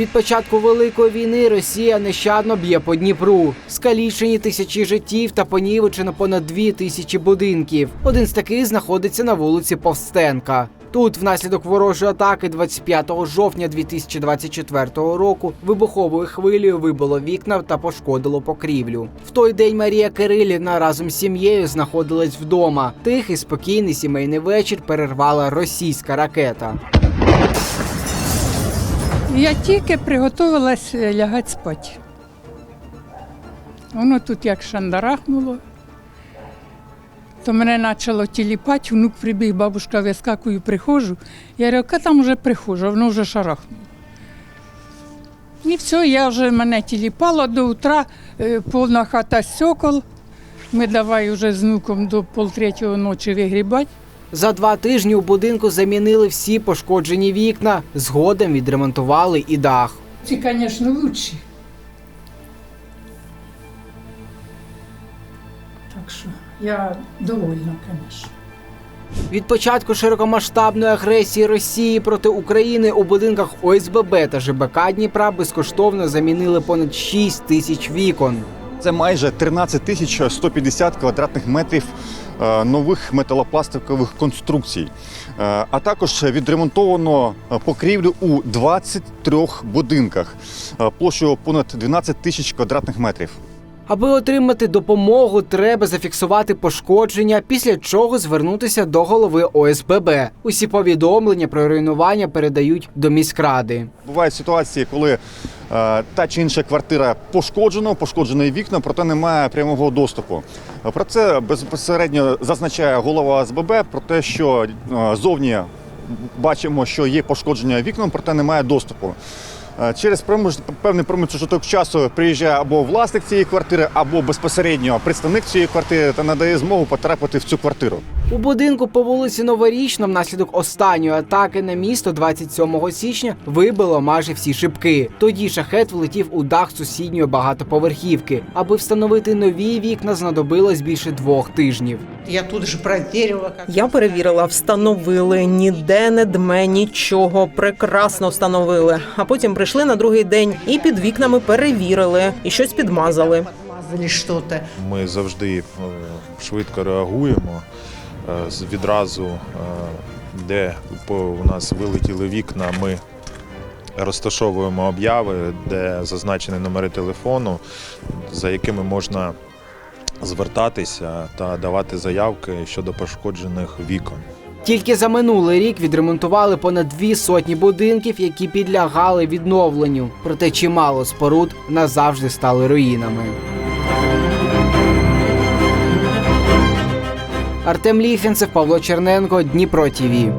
Від початку великої війни Росія нещадно б'є по Дніпру. Скалічені тисячі життів та понівечено понад дві тисячі будинків. Один з таких знаходиться на вулиці Повстенка. Тут, внаслідок ворожої атаки 25 жовтня 2024 року, вибуховою хвилею вибило вікна та пошкодило покрівлю. В той день Марія Кирилівна разом з сім'єю знаходилась вдома. Тихий спокійний сімейний вечір перервала російська ракета. Я тільки приготувалась е, лягати спати. Воно тут як шандарахнуло. То мене почало тіліпати, внук прибіг, бабушка вискакую, приходжу. Я говорю, яка там вже приходжу, воно вже шарахнуло. І все, я вже мене тіліпало до утра, е, повна хата сьокол. Ми давай вже з внуком до полтретього ночі вигрібати. За два тижні у будинку замінили всі пошкоджені вікна. Згодом відремонтували і дах. Ці, звісно, лучші. Так що я довольна, звісно. Від початку широкомасштабної агресії Росії проти України у будинках ОСББ та ЖБК Дніпра безкоштовно замінили понад 6 тисяч вікон. Це майже 13 тисяч 150 квадратних метрів нових металопластикових конструкцій. Е, А також відремонтовано е, покрівлю у 23 будинках е, площею понад 12 тисяч квадратних метрів. Аби отримати допомогу, треба зафіксувати пошкодження, після чого звернутися до голови ОСББ. Усі повідомлення про руйнування передають до міськради. Бувають ситуації, коли е, та чи інша квартира пошкоджена, пошкоджені вікна, проте немає прямого доступу. Про це безпосередньо зазначає голова ОСББ про те, що е, зовні бачимо, що є пошкодження вікном, проте немає доступу. Через певний проміжок часу приїжджає або власник цієї квартири, або безпосередньо представник цієї квартири та надає змогу потрапити в цю квартиру. У будинку по вулиці Новорічна внаслідок останньої атаки на місто 27 січня вибило майже всі шибки. Тоді шахет влетів у дах сусідньої багатоповерхівки. Аби встановити нові вікна, знадобилось більше двох тижнів. Я тут же проверила, как Я перевірила, встановили ніде не дме нічого. Прекрасно встановили. А потім прийшли на другий день і під вікнами перевірили і щось підмазали. Ми завжди е, швидко реагуємо. Е, Відразу, е, де у нас вилетіли вікна, ми розташовуємо обяви, де зазначені номери телефону, за якими можна звертатися та давати заявки щодо пошкоджених вікон. Тільки за минулий рік відремонтували понад дві сотні будинків, які підлягали відновленню. Проте чимало споруд назавжди стали руїнами. Артем Ліфінцев, Павло Черненко, Дніпро ТІВІ.